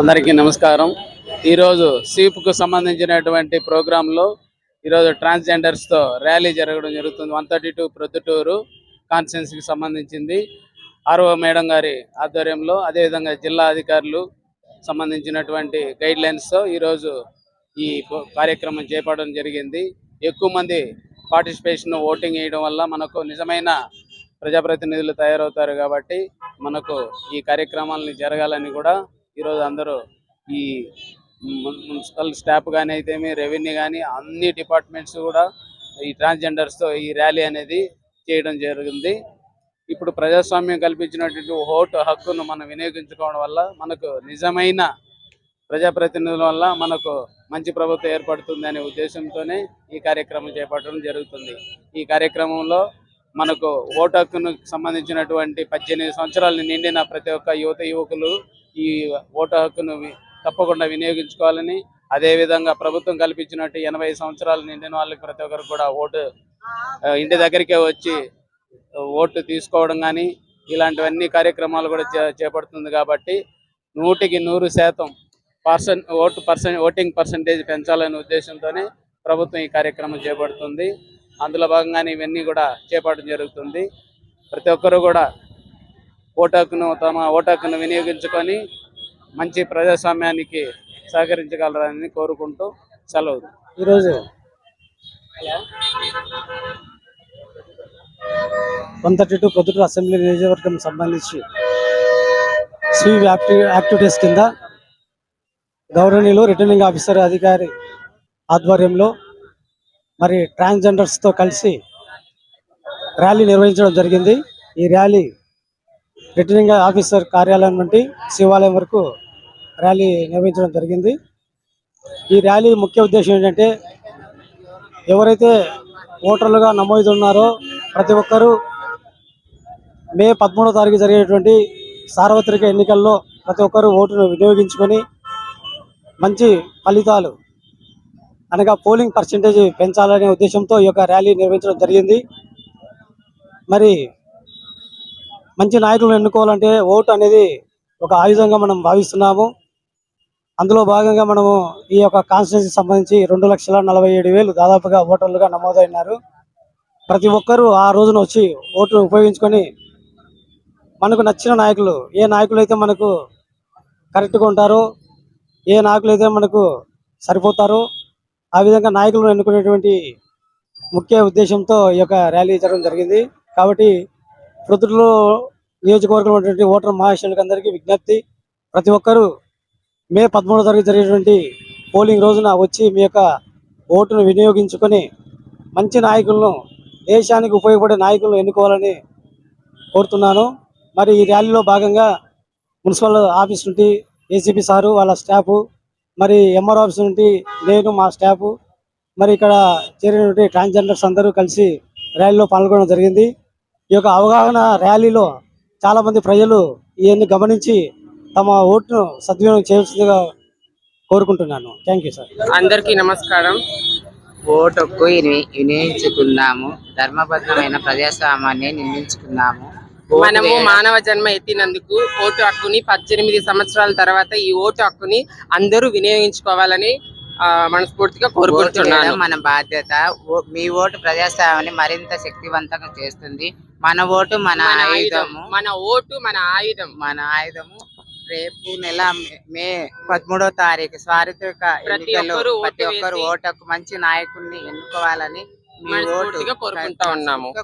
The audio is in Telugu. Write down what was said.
అందరికీ నమస్కారం. ఈరోజు సీప్కు సంబంధించినటువంటి ప్రోగ్రాంలో ఈరోజు ట్రాన్స్జెండర్స్తో ర్యాలీ జరగడం జరుగుతుంది. వన్ థర్టీ టూ ప్రొద్దుటూరు కాన్ఫరెన్స్కి సంబంధించింది. ఆర్ఓ మేడం గారి ఆధ్వర్యంలో అదేవిధంగా జిల్లా అధికారులు సంబంధించినటువంటి గైడ్ లైన్స్తో ఈరోజు ఈ కార్యక్రమం చేపట్టడం జరిగింది. ఎక్కువ మంది పార్టిసిపేషన్ ఓటింగ్ వేయడం వల్ల మనకు నిజమైన ప్రజాప్రతినిధులు తయారవుతారు కాబట్టి మనకు ఈ కార్యక్రమాలని జరగాలని కూడా ఈరోజు అందరూ ఈ మున్సిపల్ స్టాఫ్ కానీ అయితేమి రెవెన్యూ కానీ అన్ని డిపార్ట్మెంట్స్ కూడా ఈ ట్రాన్స్జెండర్స్తో ఈ ర్యాలీ అనేది చేయడం జరిగింది. ఇప్పుడు ప్రజాస్వామ్యం కల్పించినటువంటి ఓటు హక్కును మనం వినియోగించుకోవడం వల్ల మనకు నిజమైన ప్రజాప్రతినిధుల వల్ల మనకు మంచి ప్రభుత్వం ఏర్పడుతుంది అనే ఉద్దేశంతోనే ఈ కార్యక్రమం చేపట్టడం జరుగుతుంది. ఈ కార్యక్రమంలో మనకు ఓటు హక్కును సంబంధించినటువంటి పద్దెనిమిది సంవత్సరాలు నిండిన ప్రతి ఒక్క యువత యువకులు ఈ ఓటు హక్కును తప్పకుండా వినియోగించుకోవాలని అదేవిధంగా ప్రభుత్వం కల్పించినట్టు ఎనభై సంవత్సరాలు నిండిన వాళ్ళకి ప్రతి ఒక్కరు కూడా ఓటు ఇంటి దగ్గరికే వచ్చి ఓటు తీసుకోవడం కానీ ఇలాంటివన్నీ కార్యక్రమాలు కూడా చేపడుతుంది కాబట్టి నూటికి నూరు శాతం person vote person voting percentage పెంచాలనే ఉద్దేశంతోనే ప్రభుత్వం ఈ కార్యక్రమం చేపడుతుంది. అందులో భాగంగానే ఇవన్నీ కూడా చేపట్టడం జరుగుతుంది. ప్రతి ఒక్కరు కూడా ఓటు హక్కును తమ ఓటు హక్కును వినియోగించుకొని మంచి ప్రజాస్వామ్యానికి సహకరించగలరని కోరుకుంటూ సెలవు. ఈరోజు one thirty two Proddatur assembly నియోజకవర్గం సంబంధించి స్వీప్ యాక్టి యాక్టివిటీస్ కింద గౌరవనీయులు రిటర్నింగ్ ఆఫీసర్ అధికారి ఆధ్వర్యంలో మరి ట్రాన్స్జెండర్స్తో కలిసి ర్యాలీ నిర్వహించడం జరిగింది. ఈ ర్యాలీ రిటర్నింగ్ ఆఫీసర్ కార్యాలయం నుండి శివాలయం వరకు ర్యాలీ నిర్వహించడం జరిగింది. ఈ ర్యాలీ ముఖ్య ఉద్దేశం ఏంటంటే ఎవరైతే ఓటర్లుగా నమోదు ఉన్నారో ప్రతి ఒక్కరూ మే పదమూడో తారీఖు జరిగేటువంటి సార్వత్రిక ఎన్నికల్లో ప్రతి ఒక్కరూ ఓటును వినియోగించుకొని మంచి ఫలితాలు అనగా పోలింగ్ పర్సంటేజ్ పెంచాలనే ఉద్దేశంతో ఈ యొక్క ర్యాలీ నిర్వహించడం జరిగింది. మరి మంచి నాయకులను ఎన్నుకోవాలంటే ఓటు అనేది ఒక ఆయుధంగా మనం భావిస్తున్నాము. అందులో భాగంగా మనము ఈ యొక్క కాన్స్టిట్యూన్సీ సంబంధించి రెండు లక్షల నలభై ఏడు వేలు దాదాపుగా ఓటర్లుగా నమోదైనారు. ప్రతి ఒక్కరూ ఆ రోజున వచ్చి ఓటును ఉపయోగించుకొని మనకు నచ్చిన నాయకులు ఏ నాయకులు అయితే మనకు కరెక్ట్గా ఉంటారో ఏ నాయకులు అయితే మనకు సరిపోతారో ఆ విధంగా నాయకులను ఎన్నుకునేటువంటి ముఖ్య ఉద్దేశంతో ఈ యొక్క ర్యాలీ జరగడం జరిగింది. కాబట్టి ప్రొద్దుటూరు నియోజకవర్గంలో ఉన్నటువంటి ఓటర్ మహాశయులకు అందరికీ విజ్ఞప్తి. ప్రతి ఒక్కరూ మే పదమూడో తారీఖు జరిగేటువంటి పోలింగ్ రోజున వచ్చి మీ యొక్క ఓటును వినియోగించుకొని మంచి నాయకులను దేశానికి ఉపయోగపడే నాయకులను ఎన్నుకోవాలని కోరుతున్నాను. మరి ఈ ర్యాలీలో భాగంగా మున్సిపల్ ఆఫీస్ నుండి ఏసీపీ సారు వాళ్ళ స్టాఫ్ మరి ఎంఆర్ ఆఫీస్ నుండి నేను మా స్టాఫ్ మరి ఇక్కడ చేరినటువంటి ట్రాన్స్జెండర్స్ అందరూ కలిసి ర్యాలీలో పాల్గొనడం జరిగింది. ఈ యొక్క అవగాహన ర్యాలీలో చాలా మంది ప్రజలు ఇవన్నీ గమనించి తమ ఓటును సద్వినియోగం చేయవలసిందిగా కోరుకుంటున్నాను. థ్యాంక్ యూ సార్ అందరికీ నమస్కారం. ఓటు హక్కు విని- వినియోగించుకున్నాము. ధర్మబద్ధమైన ప్రజాస్వామ్యాన్ని నిర్మించుకున్నాము. మనము మానవ జన్మ ఎత్తినందుకు ఓటు హక్కుని పద్దెనిమిది సంవత్సరాల తర్వాత ఈ ఓటు హక్కుని అందరూ వినియోగించుకోవాలని మనస్ఫూర్తిగా కోరుకుంటున్నాను. మన బాధ్యత. మీ ఓటు ప్రజాస్వామ్యాన్ని మరింత శక్తివంతంగా చేస్తుంది. మన ఓటు మన మన ఆయుధం ఆయుధము. మన ఓటు మన ఆయుధం. మన ఆయుధము. రేపు నెల మే- పదమూడో తారీఖు స్వారిత్రిక ప్రతి ఎన్నికల్లో ఒక్కరూ ఓటు ప్రతి ఒక్కరు వేసి ఓటు హక్కు మంచి నాయకుడిని ఎన్నుకోవాలని మీ ఓటు కోరుకుంటా ఉన్నాము.